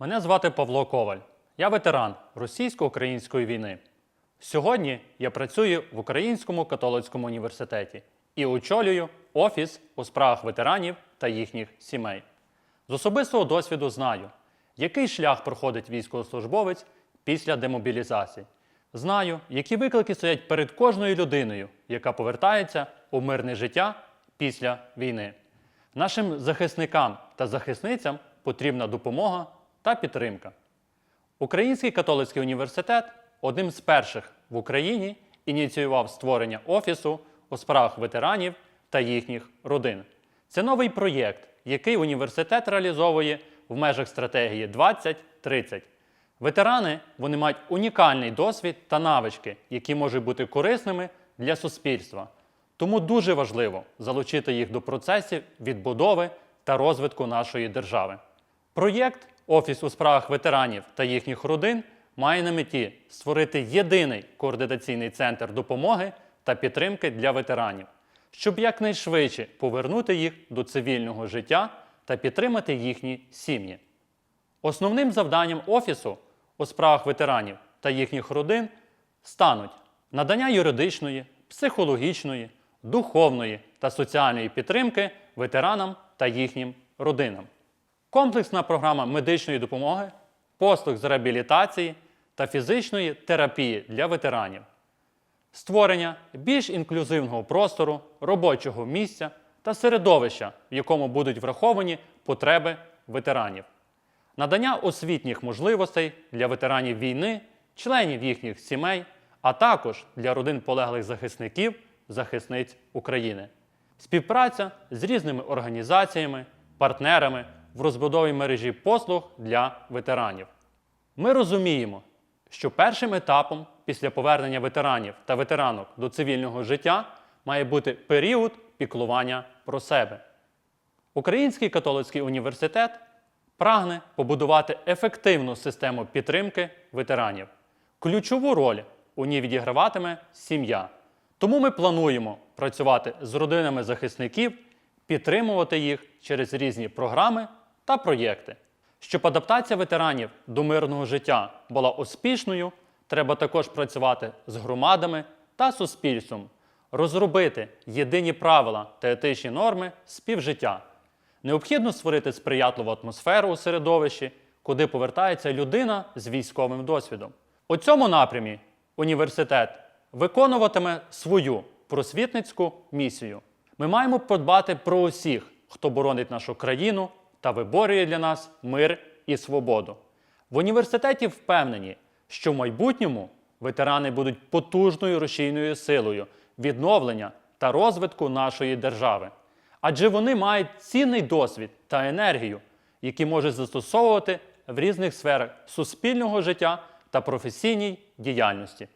Мене звати Павло Коваль. Я ветеран російсько-української війни. Сьогодні я працюю в Українському католицькому університеті і очолюю офіс у справах ветеранів та їхніх сімей. З особистого досвіду знаю, який шлях проходить військовослужбовець після демобілізації. Знаю, які виклики стоять перед кожною людиною, яка повертається у мирне життя після війни. Нашим захисникам та захисницям потрібна допомога та підтримка. Український католицький університет одним з перших в Україні ініціював створення офісу у справах ветеранів та їхніх родин. Це новий проєкт, який університет реалізовує в межах стратегії 2030. Ветерани вони мають унікальний досвід та навички, які можуть бути корисними для суспільства. Тому дуже важливо залучити їх до процесів відбудови та розвитку нашої держави. Проєкт Офіс у справах ветеранів та їхніх родин має на меті створити єдиний координаційний центр допомоги та підтримки для ветеранів, щоб якнайшвидше повернути їх до цивільного життя та підтримати їхні сім'ї. Основним завданням Офісу у справах ветеранів та їхніх родин стануть надання юридичної, психологічної, духовної та соціальної підтримки ветеранам та їхнім родинам, комплексна програма медичної допомоги, послуг з реабілітації та фізичної терапії для ветеранів, створення більш інклюзивного простору, робочого місця та середовища, в якому будуть враховані потреби ветеранів. Надання освітніх можливостей для ветеранів війни, членів їхніх сімей, а також для родин полеглих захисників, захисниць України, співпраця з різними організаціями, партнерами в розбудові мережі послуг для ветеранів. Ми розуміємо, що першим етапом після повернення ветеранів та ветеранок до цивільного життя має бути період піклування про себе. Український католицький університет прагне побудувати ефективну систему підтримки ветеранів. Ключову роль у ній відіграватиме сім'я. Тому ми плануємо працювати з родинами захисників, підтримувати їх через різні програми та проєкти. Щоб адаптація ветеранів до мирного життя була успішною, треба також працювати з громадами та суспільством, розробити єдині правила та етичні норми співжиття. Необхідно створити сприятливу атмосферу у середовищі, куди повертається людина з військовим досвідом. У цьому напрямі університет виконуватиме свою просвітницьку місію. Ми маємо подбати про усіх, хто боронить нашу країну та виборює для нас мир і свободу. В університеті впевнені, що в майбутньому ветерани будуть потужною рушійною силою відновлення та розвитку нашої держави адже вони мають цінний досвід та енергію, які можуть застосовувати в різних сферах суспільного життя та професійній діяльності.